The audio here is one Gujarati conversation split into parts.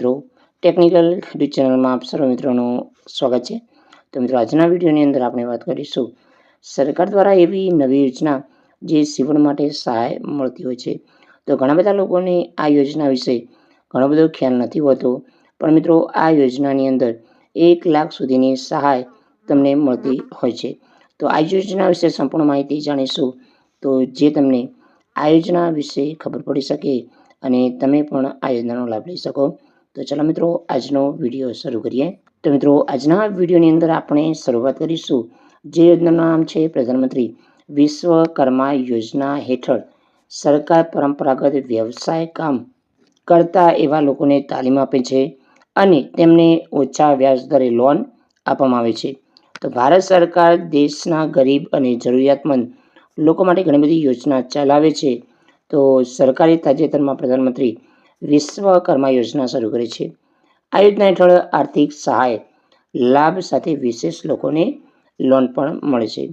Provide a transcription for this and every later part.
મિત્રો ટેકનિકલ યુટ્યુબ ચેનલમાં આપ સર્વ મિત્રોનું સ્વાગત છે. તો મિત્રો, આજના વિડીયોની અંદર આપણે વાત કરીશું સરકાર દ્વારા એવી નવી યોજના જે સીવણ માટે સહાય મળતી હોય છે. તો ઘણા બધા લોકોને આ યોજના વિશે ઘણો બધો ખ્યાલ નથી હોતો, પણ મિત્રો, આ યોજનાની અંદર એક લાખ સુધીની સહાય તમને મળતી હોય છે. તો આ યોજના વિશે સંપૂર્ણ માહિતી જાણીશું તો જે તમને આ યોજના વિશે ખબર પડી શકે અને તમે પણ આ યોજનાનો લાભ લઈ શકો. તો ચાલો મિત્રો, આજનો વીડિયો શરૂ કરીએ. તો મિત્રો, આજના વિડીયોની અંદર આપણે શરૂઆત કરીશું. જે યોજનાનું નામ છે પ્રધાનમંત્રી વિશ્વકર્મા યોજના હેઠળ સરકાર પરંપરાગત વ્યવસાય કામ કરતા એવા લોકોને તાલીમ આપે છે અને તેમને ઓછા વ્યાજ દરે લોન આપવામાં આવે છે. તો ભારત સરકાર દેશના ગરીબ અને જરૂરિયાતમંદ લોકો માટે ઘણી બધી યોજના ચલાવે છે. તો સરકારે તાજેતરમાં પ્રધાનમંત્રી વિશ્વકર્મા યોજના શરૂ કરી છે. આ યોજના હેઠળ આર્થિક સહાય, લાભ સાથે વિશેષ લોકોને લોન પણ મળે છે.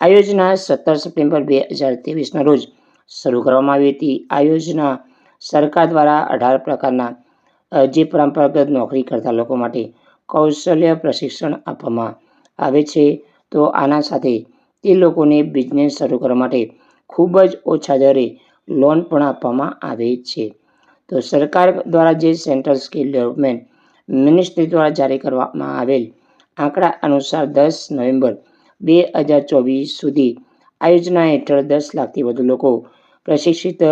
આ યોજના સત્તર સપ્ટેમ્બર બે હજાર ત્રેવીસના રોજ શરૂ કરવામાં આવી હતી. આ યોજના સરકાર દ્વારા અઢાર પ્રકારના જે પરંપરાગત નોકરી કરતા લોકો માટે કૌશલ્ય પ્રશિક્ષણ આપવામાં આવે છે, તો આના સાથે તે લોકોને બિઝનેસ શરૂ કરવા માટે ખૂબ જ ઓછા દરે લોન પણ આપવામાં આવે છે. તો સરકાર દ્વારા જે સેન્ટ્રલ સ્કિલ ડેવલપમેન્ટ મિનિસ્ટ્રી દ્વારા જારી કરવામાં આવેલ આંકડા અનુસાર દસ નવેમ્બર બે હજાર ચોવીસ સુધી આ યોજના હેઠળ દસ લાખથી વધુ લોકો પ્રશિક્ષિત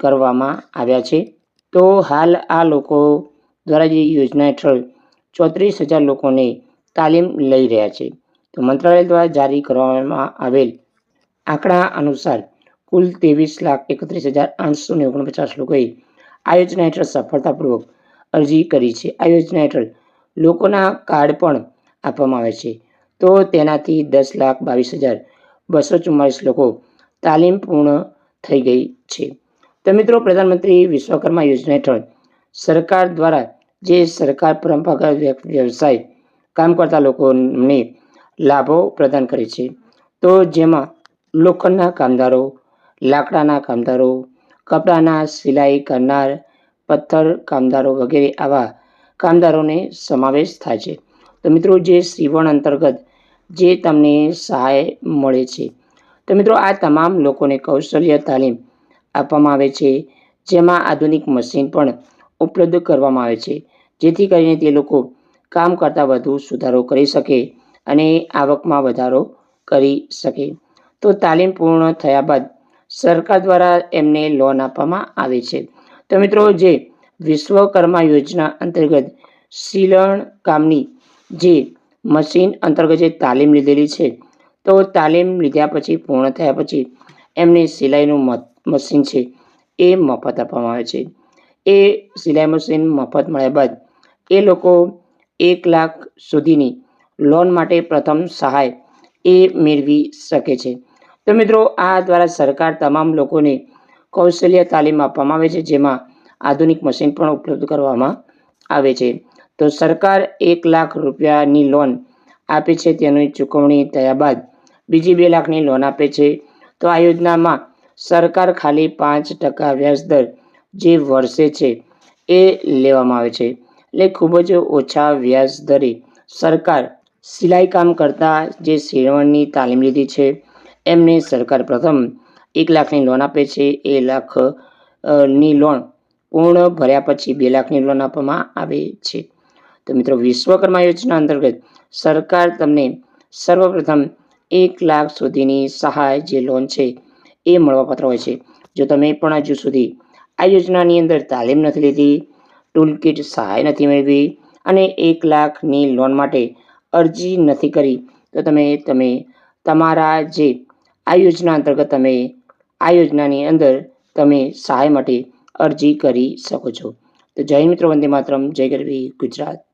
કરવામાં આવ્યા છે. તો હાલ આ લોકો દ્વારા જે યોજના હેઠળ ચોત્રીસ હજાર લોકોને તાલીમ લઈ રહ્યા છે. તો મંત્રાલય દ્વારા જારી કરવામાં આવેલ આંકડા અનુસાર કુલ ત્રેવીસ લાખ એકત્રીસ હજાર આઠસો ને ઓગણપચાસ લોકોએ આ યોજના હેઠળ સફળતાપૂર્વક અરજી કરી છે. આ યોજના હેઠળ લોકોના કાર્ડ પણ આપવામાં આવે છે. તો તેનાથી દસ લાખ બાવીસ હજાર બસો ચુમ્માલીસ લોકો તાલીમ પૂર્ણ થઈ ગઈ છે. તો મિત્રો, પ્રધાનમંત્રી વિશ્વકર્મા યોજના હેઠળ સરકાર દ્વારા જે સરકાર પરંપરાગત વ્યવસાય કામ કરતા લોકોને લાભો પ્રદાન કરે છે. તો જેમાં લોખંડના કામદારો, લાકડાના કામદારો કપડાના સિલાઈ કરનાર પથ્થર કામદારો વગેરે આવા કામદારોને સમાવેશ થાય છે. તો મિત્રો, જે સીવણ અંતર્ગત જે તમને સહાય મળે છે. તો મિત્રો, આ તમામ લોકોને કૌશલ્ય તાલીમ આપવામાં આવે છે. જેમાં આધુનિક મશીન પણ ઉપલબ્ધ કરવામાં આવે છે. જેથી કરીને તે લોકો કામ કરતાં વધુ સુધારો કરી શકે અને આવકમાં વધારો કરી શકે. તો તાલીમ પૂર્ણ થયા બાદ સરકાર દ્વારા એમને લોન આપવામાં આવે છે. તો મિત્રો, જે વિશ્વકર્મા યોજના અંતર્ગત સીલણ કામની જે મશીન અંતર્ગત જે તાલીમ લીધેલી છે, તો તાલીમ લીધા પછી, પૂર્ણ થયા પછી એમને સિલાઈનું મશીન છે એ મફત આપવામાં આવે છે. એ સિલાઈ મશીન મફત મળ્યા બાદ એ લોકો એક લાખ સુધીની લોન માટે પ્રથમ સહાય એ મેળવી શકે છે. તો મિત્રો, આ દ્વારા સરકાર તમામ લોકોને કૌશલ્ય તાલીમ આપવામાં આવે છે, જેમાં આધુનિક મશીન પણ ઉપલબ્ધ કરવામાં આવે છે. તો સરકાર એક લાખ રૂપિયાની લોન આપે છે, તેની ચૂકવણી થયા બાદ બીજી બે લાખની લોન આપે છે. તો આ યોજનામાં સરકાર ખાલી પાંચ ટકા વ્યાજ દર જે વર્ષે છે, એ લેવામાં આવે છે. એટલે ખૂબ જ ઓછા વ્યાજ દરે સરકાર સિલાઈ કામ કરતા જે શેરવણની તાલીમ લીધી છે એમને સરકાર પ્રથમ એક લાખની લોન આપે છે. એ લાખની લોન પૂર્ણ ભર્યા પછી બે લાખની લોન આપવામાં આવે છે. તો મિત્રો વિશ્વકર્મા યોજના અંતર્ગત સરકાર તમને સર્વપ્રથમ એક લાખ સુધીની સહાય જે લોન છે એ મળવાપાત્ર હોય છે. જો તમે પણ હજુ સુધી આ યોજનાની અંદર તાલીમ નથી લીધી ટૂલ કિટ સહાય નથી મેળવી અને એક લાખની લોન માટે અરજી નથી કરી, તો તમે તમે તમારા જે આ યોજના અંતર્ગત તમે આ યોજનાની અંદર તમે સહાય માટે અરજી કરી શકો છો. તો જય મિત્રો, વંદે માતરમ. જય ગરવી ગુજરાત.